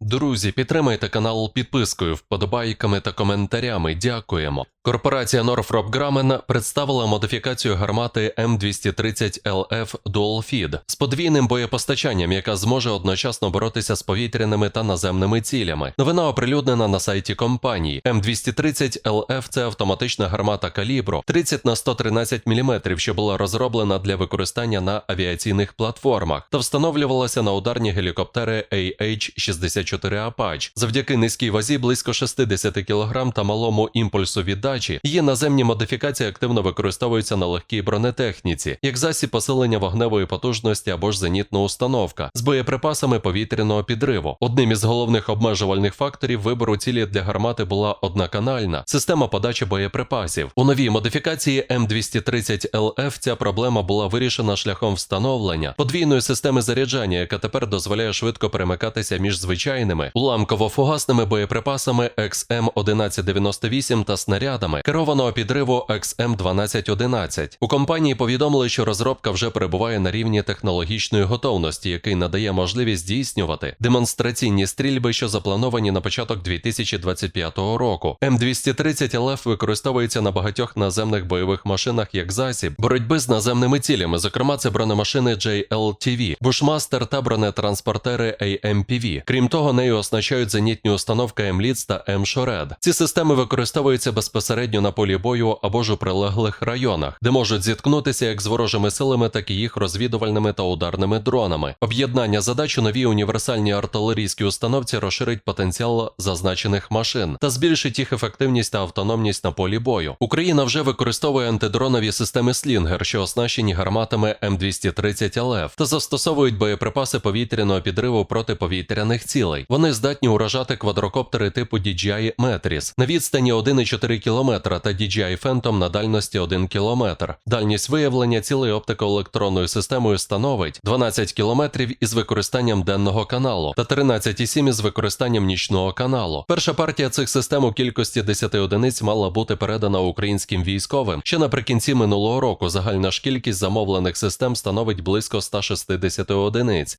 Друзі, підтримайте канал підпискою, вподобайками та коментарями. Дякуємо. Корпорація Northrop Grumman представила модифікацію гармати М230LF Dual Feed з подвійним боєпостачанням, яка зможе одночасно боротися з повітряними та наземними цілями. Новина оприлюднена на сайті компанії. М230LF – це автоматична гармата калібру 30 на 113 мм, що була розроблена для використання на авіаційних платформах та встановлювалася на ударні гелікоптери AH-64 Apache. Завдяки низькій вазі близько 60 кг та малому імпульсу віддачі, її наземні модифікації активно використовуються на легкій бронетехніці, як засіб посилення вогневої потужності або ж зенітна установка з боєприпасами повітряного підриву. Одним із головних обмежувальних факторів вибору цілі для гармати була одноканальна система подачі боєприпасів. У новій модифікації М230LF ця проблема була вирішена шляхом встановлення подвійної системи заряджання, яка тепер дозволяє швидко перемикатися між звичайними уламково-фугасними боєприпасами XM1198 та снарядами керованого підриву XM1211. У компанії повідомили, що розробка вже перебуває на рівні технологічної готовності, який надає можливість здійснювати демонстраційні стрільби, що заплановані на початок 2025 року. М230 ЛФ використовується на багатьох наземних бойових машинах як засіб боротьби з наземними цілями, зокрема це бронемашини JLTV, Bushmaster та бронетранспортери AMPV. Крім того, нею оснащають зенітні установки M-Leads та M-Shored. Ці системи використовуються безпосередньо на полі бою або ж у прилеглих районах, де можуть зіткнутися як з ворожими силами, так і їх розвідувальними та ударними дронами. Об'єднання задач у новій універсальній артилерійській установці розширить потенціал зазначених машин та збільшить їх ефективність та автономність на полі бою. Україна вже використовує антидронові системи Слінгер, що оснащені гарматами М230 ЛФ та застосовують боєприпаси повітряного підриву проти повітряних цілей. Вони здатні уражати квадрокоптери типу DJI Metris на відстані 1,4 км та DJI Phantom на дальності 1 км. Дальність виявлення цілей оптико-електронною системою становить 12 км із використанням денного каналу та 13,7 із використанням нічного каналу. Перша партія цих систем у кількості 10 одиниць мала бути передана українським військовим ще наприкінці минулого року. Загальна ж кількість замовлених систем становить близько 160 одиниць.